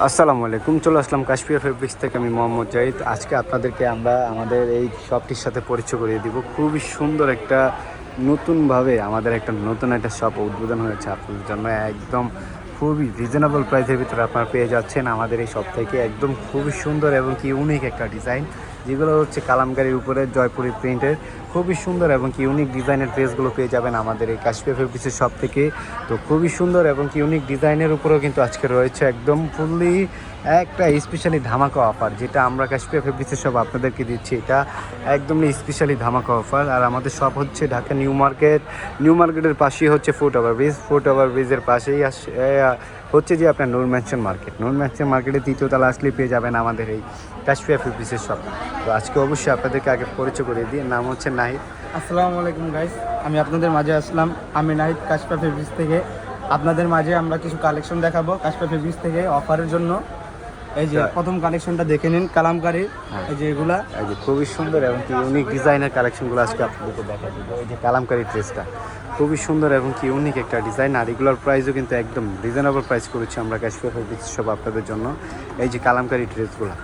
আসসালামু আলাইকুম, চলে আসলাম কাশ্মীর ফেব্রিক্স থেকে আমি মোহাম্মদ জাহিদ। আজকে আপনাদেরকে আমরা আমাদের এই শপটির সাথে পরিচয় করিয়ে দিব। খুবই সুন্দর একটা নতুনভাবে আমাদের একটা নতুন একটা শপ উদ্বোধন হয়েছে আপনাদের জন্য। একদম খুবই রিজনেবল প্রাইসের ভিতরে আপনারা পেয়ে যাচ্ছেন আমাদের এই শপ থেকে। একদম খুবই সুন্দর এবং কি ইউনিক একটা ডিজাইন যেগুলো হচ্ছে কালামকারির উপরে জয়পুরি প্রিন্টের খুবই সুন্দর এবং কি ইউনিক ডিজাইনের ড্রেসগুলো পেয়ে যাবেন আমাদের এই কাশ্মীর ফেব্রিক্সের শপ থেকে। তো খুবই সুন্দর এবং কি ইউনিক ডিজাইনের উপরেও কিন্তু আজকে রয়েছে একদম ফুললি একটা স্পেশালি ধামাকা অফার যেটা আমরা কাশ্মীর ফেব্রিক্সের সব আপনাদেরকে দিচ্ছি। এটা একদমই স্পেশালি ধামাকা অফার আর আমাদের সব হচ্ছে ঢাকা নিউ মার্কেট। নিউ মার্কেটের পাশেই হচ্ছে foot over bridge foot over ব্রিজের পাশেই হচ্ছে যে আপনার Noor mansion market Noor mansion মার্কেটের তৃতীয় তলা আসলে পেয়ে যাবেন আমাদের এই কাশ্মীর ফেব্রিক্সের শপ তো আজকে অবশ্যই আপনাদেরকে আগে পরিচয় করে দিই। নাম হচ্ছে নাহিদ। আসসালামু আলাইকুম গাইস আমি আপনাদের মাঝে আসলাম আমি নাহিদ কাশপা ফেব্রিক্স থেকে। আপনাদের মাঝে আমরা কিছু কালেকশন দেখাবো কাশপা ফেব্রিক্স থেকে অফারের জন্য। এই যে। প্রথম কালেকশনটা দেখে নিন কালামকারি হ্যাঁ। এই যে এগুলা। এই যে খুবই সুন্দর এবং কি ইউনিক ডিজাইনের কালেকশনগুলো আজকে আপনাদেরকে দেখা দিব এই যে কালামকারী ড্রেসটা খুবই সুন্দর এবং কি ইউনিক একটা ডিজাইন আর এগুলোর প্রাইসও কিন্তু একদম রিজনেবল প্রাইস করেছি আমরা কাশ্মীর ফেব্রিক্স সব আপনাদের জন্য। এই যে কালামকারি ড্রেসগুলো।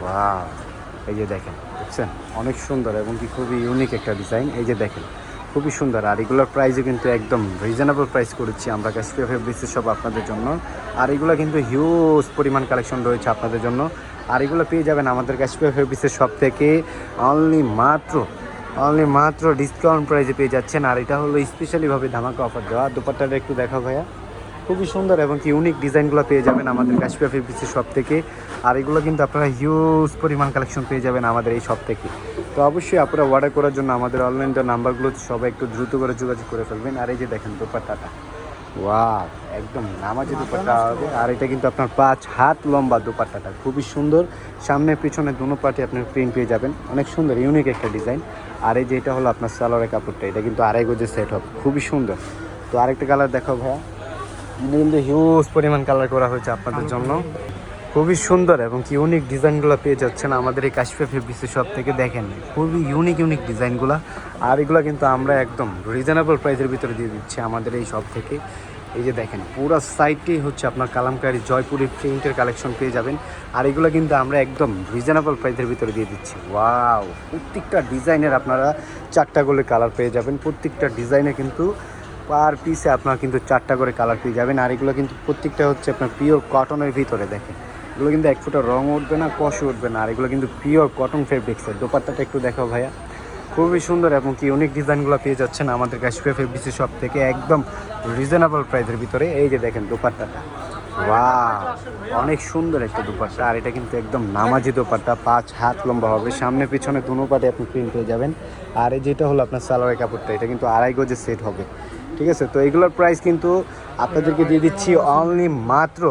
ওয়াও এই যে দেখেন, বুঝছেন? অনেক সুন্দর এবং কি খুবই ইউনিক একটা ডিজাইন এই যে দেখেন, খুবই সুন্দর। আর এগুলোর প্রাইসও কিন্তু একদম রিজনেবল প্রাইস করেছি আমরা কাশ্মীর ফেব্রিক্সের সব আপনাদের জন্য। আর এগুলো কিন্তু হিউজ পরিমাণ কালেকশন রয়েছে আপনাদের জন্য। আর এগুলো পেয়ে যাবেন আমাদের কাশ্মীর ফেব্রিক্সের সব থেকে অনলি মাত্র অনলি মাত্র ডিসকাউন্ট প্রাইসে পেয়ে যাচ্ছেন। আর এটা হলো স্পেশালিভাবে ধামাকা অফার দেওয়া। দুপাট্টাটা একটু দেখা ভাইয়া। খুবই সুন্দর এবং কি ইউনিক ডিজাইনগুলো পেয়ে যাবেন আমাদের কাশ্মীর ফেব্রিক্সের শপ থেকে। আর এগুলো কিন্তু আপনারা হিউজ পরিমাণ কালেকশন পেয়ে যাবেন আমাদের এই শপ থেকে। তো অবশ্যই আপনারা অর্ডার করার জন্য আমাদের অনলাইন নাম্বারগুলো সবাই একটু দ্রুত করে যোগাযোগ করে ফেলবেন। আর এই যে দেখেন দোপাট্টাটা। ওয়াও একদম নামাজি দুপাট্টা হবে। আর এটা কিন্তু আপনার পাঁচ হাত লম্বা দুপাট্টাটা। খুবই সুন্দর। সামনে পিছনে দুনো পার্টি আপনার প্রিন্ট পেয়ে যাবেন। অনেক সুন্দর ইউনিক একটা ডিজাইন আর এই যে এটা হলো আপনার সালোয়ারের কাপড়টা, এটা কিন্তু আড়াই গজের সেট হবে খুবই সুন্দর। তো আরেকটা কালার দেখাও ভাইয়া। এটা কিন্তু হিউজ পরিমাণ কালার করা হয়েছে আপনাদের জন্য। খুবই সুন্দর এবং কি ইউনিক ডিজাইনগুলো পেয়ে যাচ্ছেন আমাদের এই কাশ্মীর ফেব্রিক্সের শপ থেকে দেখেন। খুবই ইউনিক ইউনিক ডিজাইনগুলো আর এগুলো কিন্তু আমরা একদম রিজনেবল প্রাইসের ভিতরে দিয়ে দিচ্ছি আমাদের এই শপ থেকে। এই যে দেখেন, পুরো সাইডটাই হচ্ছে আপনার কালামকারি জয়পুরি প্রিন্টের কালেকশন পেয়ে যাবেন। আর এগুলো কিন্তু আমরা একদম রিজনেবল প্রাইসের ভিতরে দিয়ে দিচ্ছি। ওয়াও প্রত্যেকটা ডিজাইনের আপনারা চারটা করে কালার পেয়ে যাবেন। প্রত্যেকটা ডিজাইনে কিন্তু পার পিসে আপনার কিন্তু চারটা করে কালার পেয়ে যাবেন। আর এগুলো কিন্তু প্রত্যেকটা হচ্ছে আপনার পিওর কটনের ভিতরে দেখেন। এগুলো কিন্তু এক ফুটা রং উঠবে না, কষ উঠবে না। আর এগুলো কিন্তু পিওর কটন ফেব্রিক্সের দোপাট্টাটা একটু দেখাও ভাইয়া। খুবই সুন্দর এবং কি ইউনিক ডিজাইনগুলো পেয়ে যাচ্ছেন আমাদের কাশ্মীর ফেব্রিক্সের সব থেকে। একদম রিজনেবল প্রাইসের ভিতরে। এই যে দেখেন দোপাট্টাটা। ওয়াও অনেক সুন্দর একটা দোপাট্টা। আর এটা কিন্তু একদম নামাজি দোপাট্টা। পাঁচ হাত লম্বা হবে। সামনে পিছনে দুনো পাটে আপনি প্রিন্ট পেয়ে যাবেন। আর এই যেটা হলো আপনার সালোয়ারের কাপড়টা, এটা কিন্তু আড়াই গজের সেট হবে। ঠিক আছে? তো এগুলোর প্রাইস কিন্তু আপনাদেরকে দিয়ে দিচ্ছি অনলি মাত্র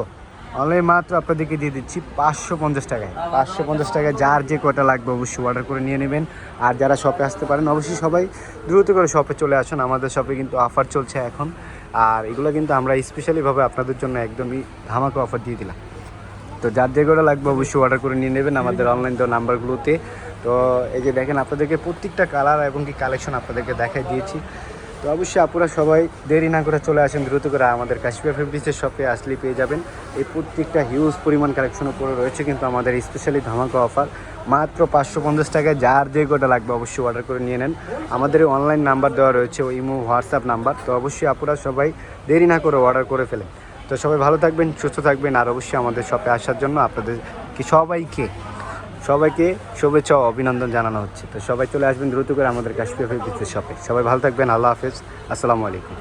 অনলি মাত্র আপনাদেরকে দিয়ে দিচ্ছি পাঁচশো পঞ্চাশ টাকায়। পাঁচশো পঞ্চাশ টাকায় যার যে কটা লাগবে অবশ্যই অর্ডার করে নিয়ে নেবেন। আর যারা শপে আসতে পারেন, অবশ্যই সবাই দ্রুত করে শপে চলে আসুন। আমাদের শপে কিন্তু অফার চলছে এখন। আর এগুলো কিন্তু আমরা স্পেশালিভাবে আপনাদের জন্য একদমই ধামাকা অফার দিয়ে দিলাম। তো যার যে কটা লাগবে অবশ্যই অর্ডার করে নিয়ে নেবেন আমাদের অনলাইন দেওয়া নাম্বারগুলোতে তো এই যে দেখেন, আপনাদেরকে প্রত্যেকটা কালার এবং কি কালেকশন আপনাদেরকে দেখাই দিয়েছি। তো অবশ্যই আপনারা সবাই দেরি না করে চলে আসেন, দ্রুত করে আমাদের কাশ্মীর ফেব্রিক্সের শপে আসলেই পেয়ে যাবেন। এই প্রত্যেকটা হিউজ পরিমাণ কালেকশন উপরে রয়েছে, কিন্তু আমাদের স্পেশালি ধামাকা অফার মাত্র পাঁচশো পঞ্চাশ টাকায় যার যে কটা লাগবে অবশ্যই অর্ডার করে নিয়ে নেন। আমাদের অনলাইন নাম্বার দেওয়া রয়েছে ইমো হোয়াটসঅ্যাপ নাম্বার তো অবশ্যই আপনারা সবাই দেরি না করে অর্ডার করে ফেলেন। তো সবাই ভালো থাকবেন, সুস্থ থাকবেন, আর অবশ্যই আমাদের শপে আসার জন্য আপনাদের কি সবাইকে সবাইকে শুভেচ্ছা অভিনন্দন জানানো হচ্ছে। তো সবাই চলে আসবেন দ্রুত করে আমাদের কাশ্মীর শপে। সবাই ভালো থাকবেন, আল্লাহ হাফেজ। আসসালামু আলাইকুম।